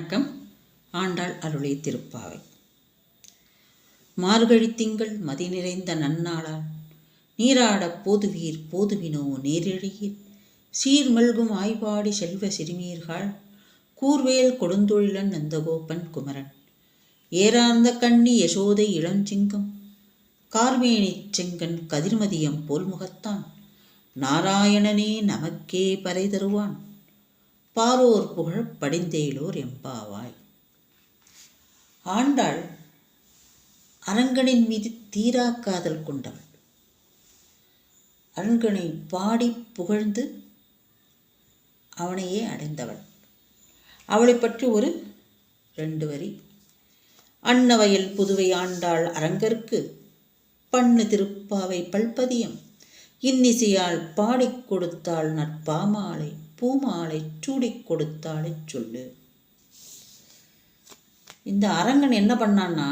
வணக்கம். ஆண்டாள் அருளை திருப்பாவை. மார்கழி திங்கள் மதி நிறைந்த நன்னாளால் நீராடப் போதுவீர் போதுவினோ நேரிழையீர் சீர்மல்கும் ஆய்வாடி செல்வ சிறுமீர்கள் கூர்வேல் கொடுந்தொழிலன் நந்தகோபன் குமரன். ஏறார்ந்த கண்ணி யசோதை இளஞ்சிங்கம் கார்மேனிச் செங்கன் கதிர்மதியம் போல் முகத்தான். நாராயணனே நமக்கே பறை தருவான். பாரோர் புகழ் படிந்தேலோர் எம்பாவாய். ஆண்டாள் அரங்கனின் மீது தீரா காதல் கொண்டவள். அரங்கனை பாடி புகழ்ந்து அவனையே அடைந்தவள். அவளை பற்றி ஒரு ரெண்டு வரி. அன்னவயல் புதுவை ஆண்டாள் அரங்கற்கு பண்ணு திருப்பாவை பல்பதியம். இன்னிசையால் பாடிக் கொடுத்தாள் நட்பாமாலை பூமாலை சூடிக் கொடுத்தாலே சொல்லு. இந்த அரங்கன் என்ன பண்ணான்னா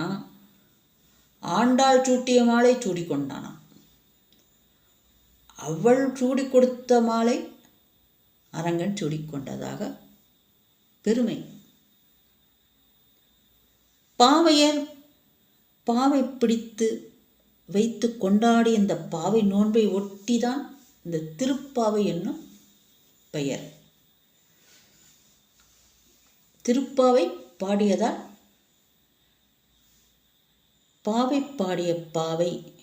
ஆண்டாள் சூட்டிய மாலை சூடிக்கொண்டானாம் அவள் சூடி கொடுத்த மாலை அரங்கன் சூடிக்கொண்டதாக பெருமை. பாவையர் பாவை பிடித்து வைத்து கொண்டாடி இந்த பாவை நோன்பை ஒட்டிதான் இந்த திருப்பாவை என்னும் பெயர். திருப்பாவை பாடியதால் பாவை பாடிய பாவை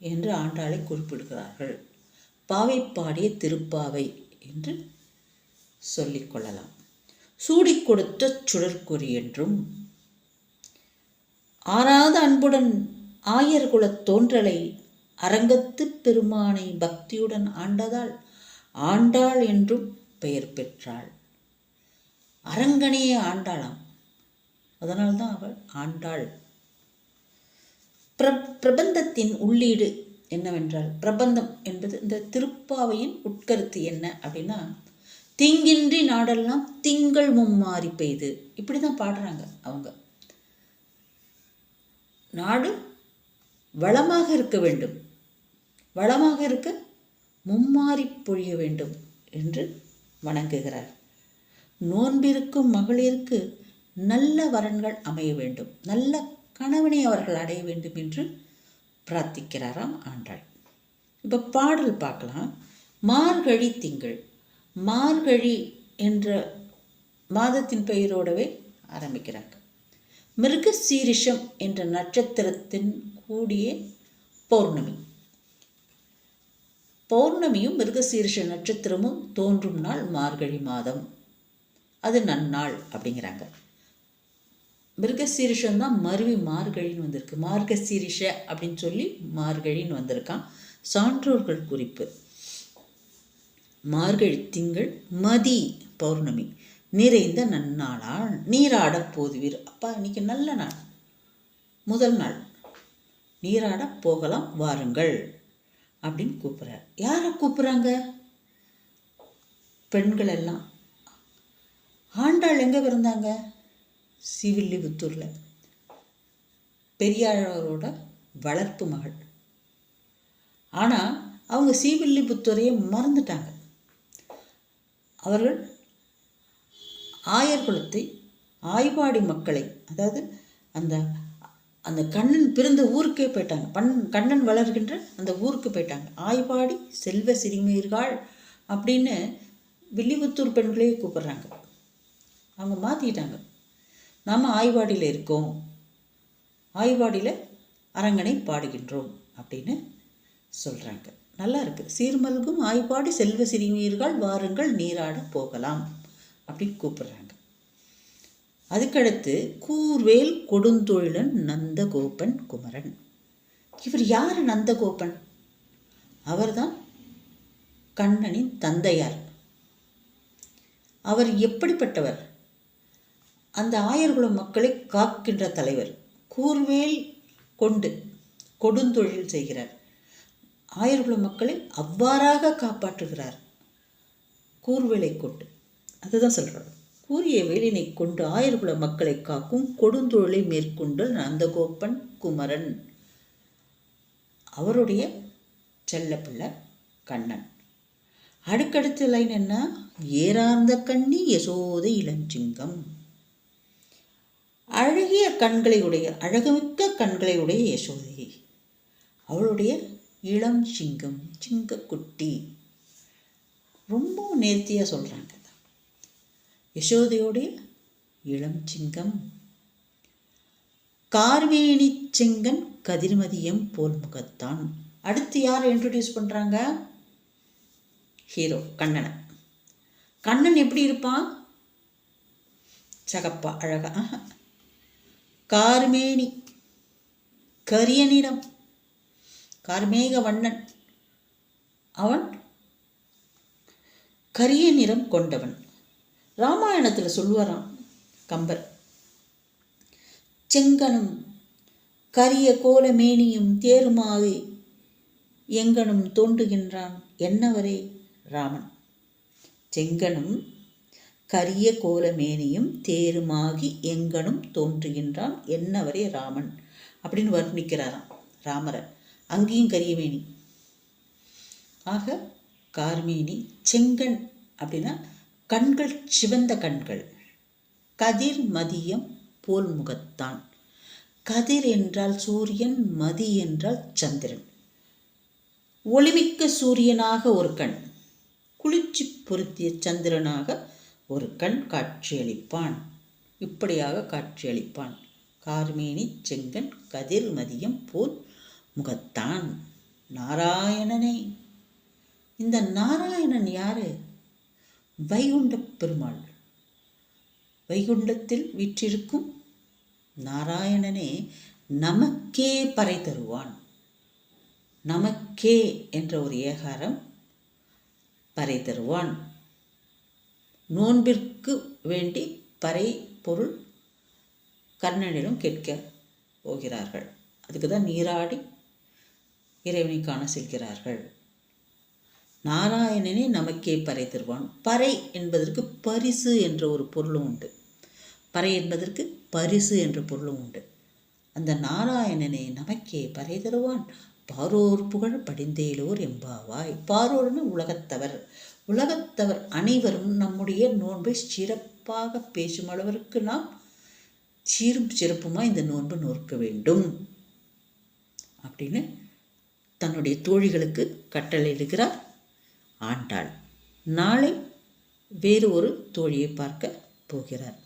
என்று ஆண்டாளை குறிப்பிடுகிறார்கள். பாவை பாடிய திருப்பாவை என்று சொல்லிக்கொள்ளலாம் சூடிக் கொடுத்த சுடற்குறி என்றும் ஆறாத அன்புடன் ஆயர்குலத் தோன்றலை அரங்கத்து பெருமானை பக்தியுடன் ஆண்டதால் ஆண்டாள் என்றும் பெயர் பெற்றாள். அரங்கனையே ஆண்டாளாம். அதனால்தான் அவள் ஆண்டாள். பிர பிரபந்தத்தின் உள்ளீடு என்னவென்றால் பிரபந்தம் என்பது இந்த திருப்பாவையின் உட்கருத்து என்ன அப்படின்னா திங்கின்றி நாடெல்லாம் திங்கள் மும்மாறி பெய்து. இப்படி தான் பாடுறாங்க அவங்க. நாடு வளமாக இருக்க வேண்டும். வளமாக இருக்க மும்மாறி பொழிய வேண்டும் என்று வணங்குகிறார். நோன்பிருக்கும் மகளிருக்கு நல்ல வரன்கள் அமைய வேண்டும். நல்ல கணவனை அவர்கள் அடைய வேண்டும் என்று பிரார்த்திக்கிறாராம் ஆண்டாள். இப்போ பாடல் பார்க்கலாம். மார்கழி திங்கள். மார்கழி என்ற மாதத்தின் பெயரோடவே ஆரம்பிக்கிறாங்க. மிருக சீரிஷம் என்ற நட்சத்திரத்தின் கூடிய பௌர்ணமி. பௌர்ணமியும் மிருகசீரிஷ நட்சத்திரமும் தோன்றும் நாள் மார்கழி மாதம். அது நன்னாள் அப்படிங்கிறாங்க. மிருகசீரிஷம் தான் மருவி மார்கழின்னு வந்திருக்கு. மார்கசீரிஷ அப்படின்னு சொல்லி மார்கழின்னு வந்திருக்கான். சான்றோர்கள் குறிப்பு. மார்கழி திங்கள் மதி பௌர்ணமி. நிறைந்த நன்னாளால் நீராட போதுவீர். அப்பா இன்னைக்கு நல்ல நாள். முதல் நாள். நீராட போகலாம் வாருங்கள். அப்படின்னு கூப்பிட்றாரு. யாரை கூப்பிட்றாங்க? பெண்கள் எல்லாம் ஆண்டாள் எங்கே பிறந்தாங்க? சிவில்லிபுத்தூரில் பெரியாரோட வளர்ப்பு மகள். ஆனால் அவங்க சீவில்லிபுத்தூரையே மறந்துட்டாங்க. அவர்கள் ஆயர்குலத்தை ஆய்வாடி மக்களை அதாவது அந்த அந்த கண்ணன் பிறந்த ஊருக்கே போயிட்டாங்க. பண் கண்ணன் வளர்கின்ற அந்த ஊருக்கு போயிட்டாங்க. ஆய்வாடி செல்வ சிறுமியர்கள் அப்படின்னு வில்லிபுத்தூர் பெண்களையே கூப்பிட்றாங்க. அவங்க மாற்றிக்கிட்டாங்க நாம் ஆய்வாடியில் இருக்கோம். ஆய்வாடியில் அரங்கனை பாடுகின்றோம் அப்படின்னு சொல்கிறாங்க நல்லா இருக்குது சீர்மல்கும் ஆய்வாடி செல்வ சிறுமீர்கள் வாருங்கள் நீராட போகலாம் அப்படின்னு கூப்பிட்றாங்க. அதுக்கடுத்து கூர்வேல் கொடுந்தொழிலன் நந்தகோபன் குமரன். இவர் யார் நந்தகோபன்? அவர்தான் கண்ணனின் தந்தையார். அவர் எப்படிப்பட்டவர்? அந்த ஆயர்குலம் மக்களை காக்கின்ற தலைவர் கூர்வேல் கொண்டு கொடுந்தொழில் செய்கிறார். ஆயர்குல மக்களை அவ்வாறாக காப்பாற்றுகிறார் கூர்வேலை கொண்டு. அதுதான் சொல்கிறார் கூறிய வேலினை கொண்டு ஆயர்குல மக்களை காக்கும் கொடுந்தொழிலை மேற்கொண்டு நந்தகோப்பன் குமரன். அவருடைய செல்லப்பிள்ளை கண்ணன். அடுக்கடுத்த லைன் என்ன? ஏறார்ந்த கண்ணி யசோத இளஞ்சிங்கம். அழகிய கண்களை உடைய அழகுமிக்க கண்களை உடைய யசோதை. அவளுடைய இளம் சிங்கம் சிங்கக்குட்டி. ரொம்ப நேர்த்தியாக சொல்கிறாங்க யசோதையோடைய இளம் சிங்கம். கார்வேணி செங்கன் கதிர்மதியம் போல் முகத்தான். அடுத்து யார் இன்ட்ரடியூஸ் பண்ணுறாங்க ஹீரோ கண்ணனை. கண்ணன் எப்படி இருப்பான்? சகப்பா அழகா. ஆஹா. கார்மேனி கரிய நிறம் கார்மேக வண்ணன். அவன் கரிய நிறம் கொண்டவன். ராமாயணத்தில் சொல்லுவாராம் கம்பர். செங்கனும் கரிய கோலமேனியும் தேருமாகி எங்கனும் தோன்றுகின்றான் என்னவரே ராமன். செங்கனும் கரிய கோலமேனியும் தேருமாகி எங்கனும் தோன்றுகின்றான் என்னவரே ராமன் அப்படின்னு வர்ணிக்கிறாராம் ராமரை அங்கேயும் கரியமேனி ஆக கார்மேனி செங்கன் அப்படின்னா கண்கள் சிவந்த கண்கள். கதிர் மதியம் போல் முகத்தான். கதிர் என்றால் சூரியன் மதி என்றால் சந்திரன். ஒளிமிக்க சூரியனாக ஒரு கண். குளிர்ச்சி பொருத்திய சந்திரனாக ஒரு கண் காட்சியளிப்பான். இப்படியாக காட்சியளிப்பான். கார்மேனி செங்கன் கதிர் மதியம் போல் முகத்தான். நாராயணனே. இந்த நாராயணன் யாரு? வைகுண்ட பெருமாள். வைகுண்டத்தில் வீற்றிருக்கும் நாராயணனே நமக்கே பறை தருவான். நமக்கே என்ற ஒரு ஏகாரம் பறை தருவான். நோன்பிற்கு வேண்டி பறை பொருள் கர்ணனிடம் கேட்க போகிறார்கள். அதுக்கு தான் நீராடி இறைவனை காண செல்கிறார்கள். நாராயணனே நமக்கே பறை தருவான். பறை என்பதற்கு பரிசு என்ற ஒரு பொருளும் உண்டு. பறை என்பதற்கு பரிசு என்ற பொருளும் உண்டு. அந்த நாராயணனே நமக்கே பறை தருவான். பாரோர் புகழ் படிந்தேலோர் எம்பாவாய். பாரோர்னு உலகத்தவர். உலகத்தவர் அனைவரும் நம்முடைய நோன்பை சிறப்பாக பேசும் அளவிற்கு நாம் சீரும் சிறப்புமாக இந்த நோன்பு நோக்க வேண்டும். அப்படின்னு தன்னுடைய தோழிகளுக்கு கட்டளையிடுகிறார். ஆண்டாள். நாளை வேறு ஒரு தோழியை பார்க்க போகிறார்.